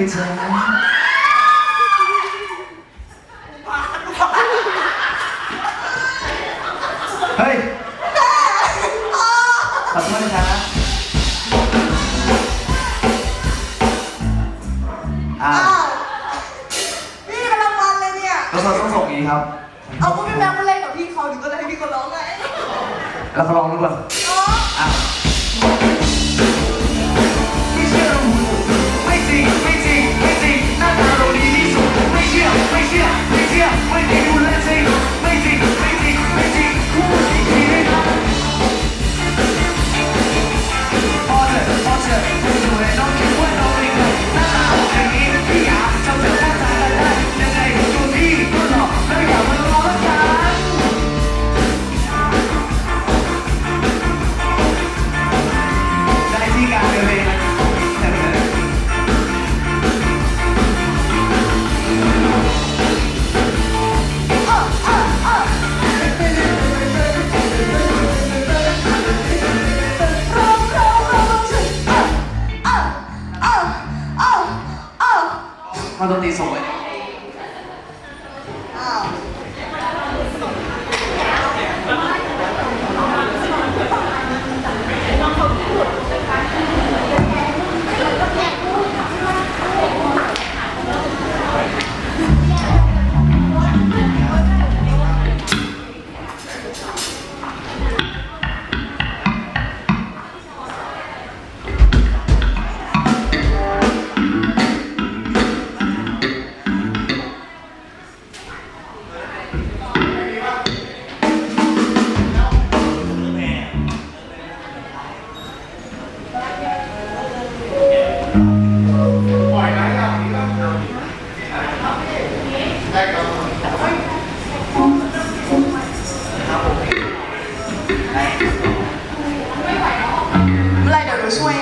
ไม่ใช่เฮ้ยขอโทษนะครับอ่าอ้าวพี่กำลังมันเลยเนี่ย แล้วเราต้องส่งอย่างนี้ครับ เอาก็พี่แบงค์มาเล่นกับพี่เขาถึงก็เลยให้พี่เขาร้องไงแล้วเขาลองหรือเปล่า อ๋อ อะ mandando desolé. ได้ไรเดี๋ยวหนูช่วย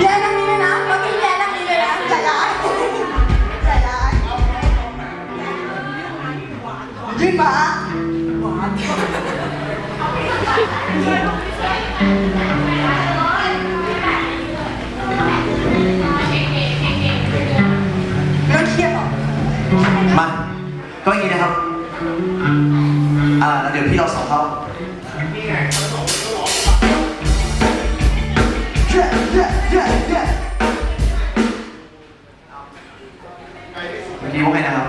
แย่นั่นี้เลยนะเมื่อกี้แย่นั่นี้เลยนะใจร้ายใจร้ายยื่นมาหวาน ก็อย่างนี้นะครับ อ่าแล้วเดี๋ยวพี่เราสองเข้าเมื่อกี้ว่าไงนะครับ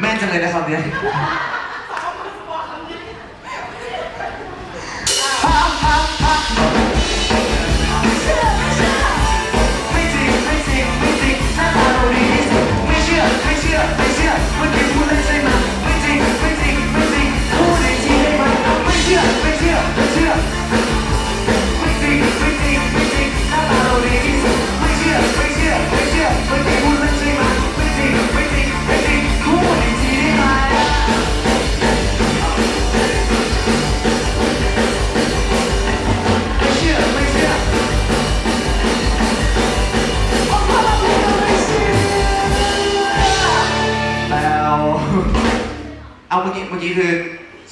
แม่นจังเลยนะคำเนี้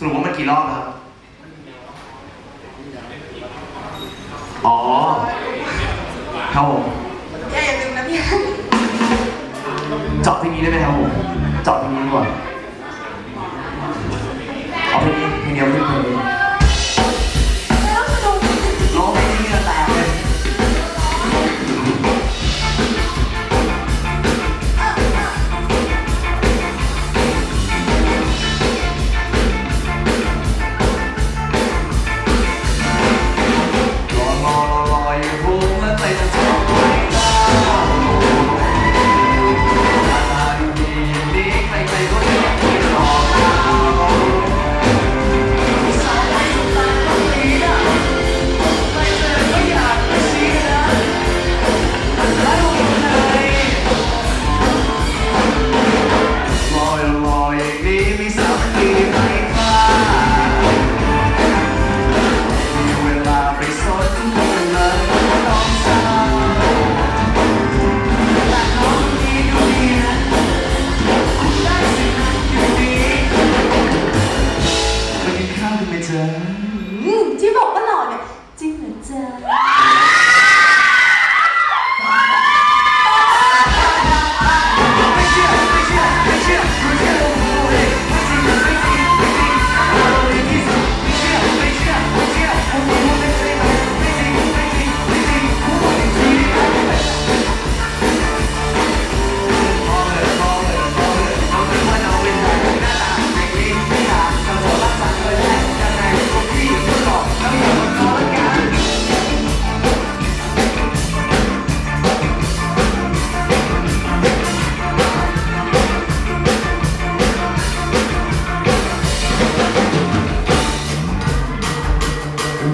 รุปว่ามันกี่รอบครับ อ๋อครับผมอย่าอย่าลืมนะพี่เจาะเพลงนี้ได้ไหมครับผมเจาะเพลงนี้ดีกว่าเอาเพลงนี้เพลงเดียวเพลงเดียว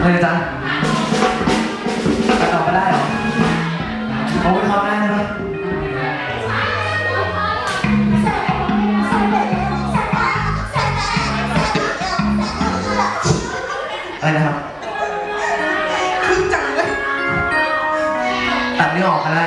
อะไรจ๊ะตัดต่อก็ได้เหรอผโอ้ยทำได้นะอะไรนะครับ ครึ่งจังเลยตัดนี่ออกก็ได้